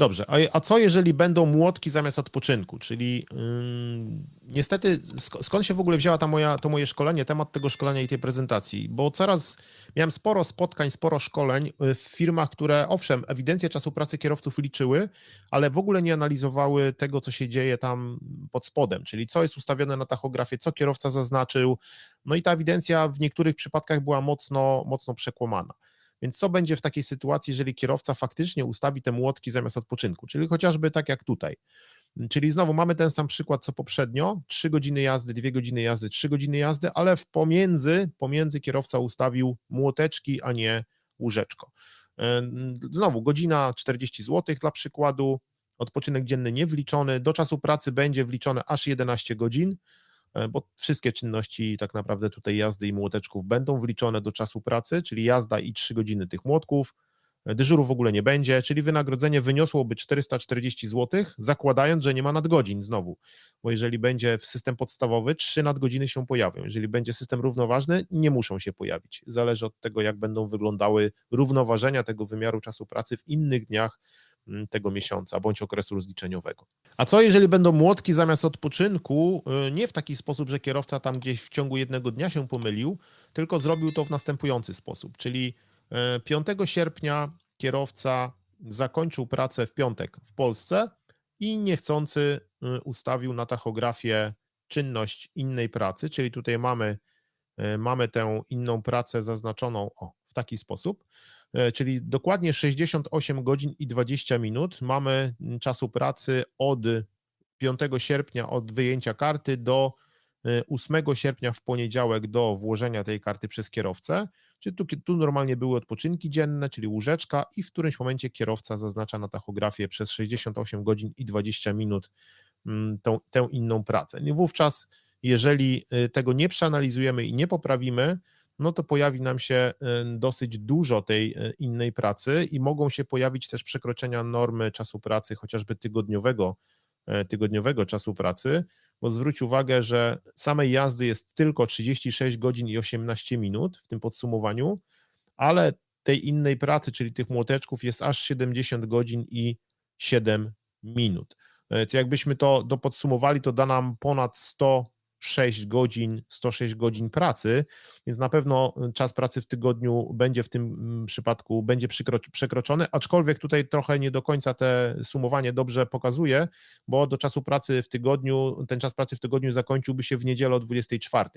Dobrze, a, a co jeżeli będą młotki zamiast odpoczynku? Czyli niestety, sk- skąd się w ogóle wzięła ta moja, to moje szkolenie, temat tego szkolenia i tej prezentacji? Bo coraz miałem sporo spotkań, sporo szkoleń y, w firmach, które owszem, ewidencję czasu pracy kierowców liczyły, ale w ogóle nie analizowały tego, co się dzieje tam pod spodem, czyli co jest ustawione na tachografie, co kierowca zaznaczył. No i ta ewidencja w niektórych przypadkach była mocno, mocno przekłamana. Więc co będzie w takiej sytuacji, jeżeli kierowca faktycznie ustawi te młotki zamiast odpoczynku? Czyli chociażby tak jak tutaj. Czyli znowu mamy ten sam przykład co poprzednio: 3 godziny jazdy, 2 godziny jazdy, 3 godziny jazdy, ale w pomiędzy, pomiędzy kierowca ustawił młoteczki, a nie łóżeczko. E, Znowu godzina 40 zł dla przykładu, odpoczynek dzienny nie wliczony, do czasu pracy będzie wliczone aż 11 godzin, bo wszystkie czynności tak naprawdę tutaj jazdy i młoteczków będą wliczone do czasu pracy, czyli jazda i 3 godziny tych młotków. E, Dyżuru w ogóle nie będzie, czyli wynagrodzenie wyniosłoby 440 zł, zakładając, że nie ma nadgodzin znowu, bo jeżeli będzie w system podstawowy, 3 nadgodziny się pojawią. Jeżeli będzie system równoważny, nie muszą się pojawić. Zależy od tego, jak będą wyglądały równoważenia tego wymiaru czasu pracy w innych dniach tego miesiąca bądź okresu rozliczeniowego. A co jeżeli będą młotki zamiast odpoczynku, y, nie w taki sposób, że kierowca tam gdzieś w ciągu jednego dnia się pomylił, tylko zrobił to w następujący sposób, czyli e, 5 sierpnia kierowca zakończył pracę w piątek w Polsce i niechcący y, ustawił na tachografię czynność innej pracy, czyli tutaj mamy, mamy tę inną pracę zaznaczoną o, w taki sposób, e, czyli dokładnie 68 godzin i 20 minut mamy mm, czasu pracy od 5 sierpnia od wyjęcia karty do e, 8 sierpnia w poniedziałek do włożenia tej karty przez kierowcę, czyli tu, tu normalnie były odpoczynki dzienne, czyli łóżeczka i w którymś momencie kierowca zaznacza na tachografię przez 68 godzin i 20 minut mm, tą, tę inną pracę. I wówczas, jeżeli y, tego nie przeanalizujemy i nie poprawimy, no to pojawi nam się y, dosyć dużo tej y, innej pracy i mogą się pojawić też przekroczenia normy czasu pracy, chociażby tygodniowego, e, tygodniowego czasu pracy, bo zwróć uwagę, że samej jazdy jest tylko 36 godzin i 18 minut w tym podsumowaniu, ale tej innej pracy, czyli tych młoteczków jest aż 70 godzin i 7 minut. E, To jakbyśmy to do podsumowali, to da nam ponad 106 godzin, 106 godzin pracy, więc na pewno czas pracy w tygodniu będzie w tym mm, przypadku będzie przekroczony, aczkolwiek tutaj trochę nie do końca te sumowanie dobrze pokazuje, bo do czasu pracy w tygodniu, ten czas pracy w tygodniu zakończyłby się w niedzielę o 24.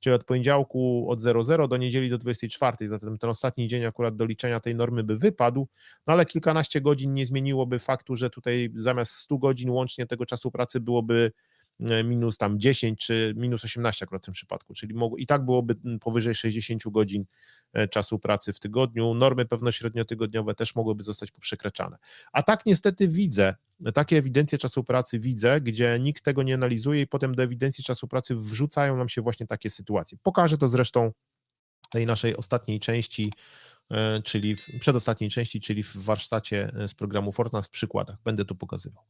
Czyli od poniedziałku od 00 do niedzieli do 24, zatem ten ostatni dzień akurat do liczenia tej normy by wypadł, no ale kilkanaście godzin nie zmieniłoby faktu, że tutaj zamiast 100 godzin łącznie tego czasu pracy byłoby minus tam 10 czy minus 18 akurat w tym przypadku, czyli i tak byłoby powyżej 60 godzin e, czasu pracy w tygodniu. Normy pewnośredniotygodniowe też mogłyby zostać poprzekraczane. A tak niestety widzę, takie ewidencje czasu pracy widzę, gdzie nikt tego nie analizuje i potem do ewidencji czasu pracy wrzucają nam się właśnie takie sytuacje. Pokażę to zresztą tej naszej ostatniej części, e, czyli w przedostatniej części, czyli w warsztacie e, z programu Fortnite w przykładach. Będę to pokazywał.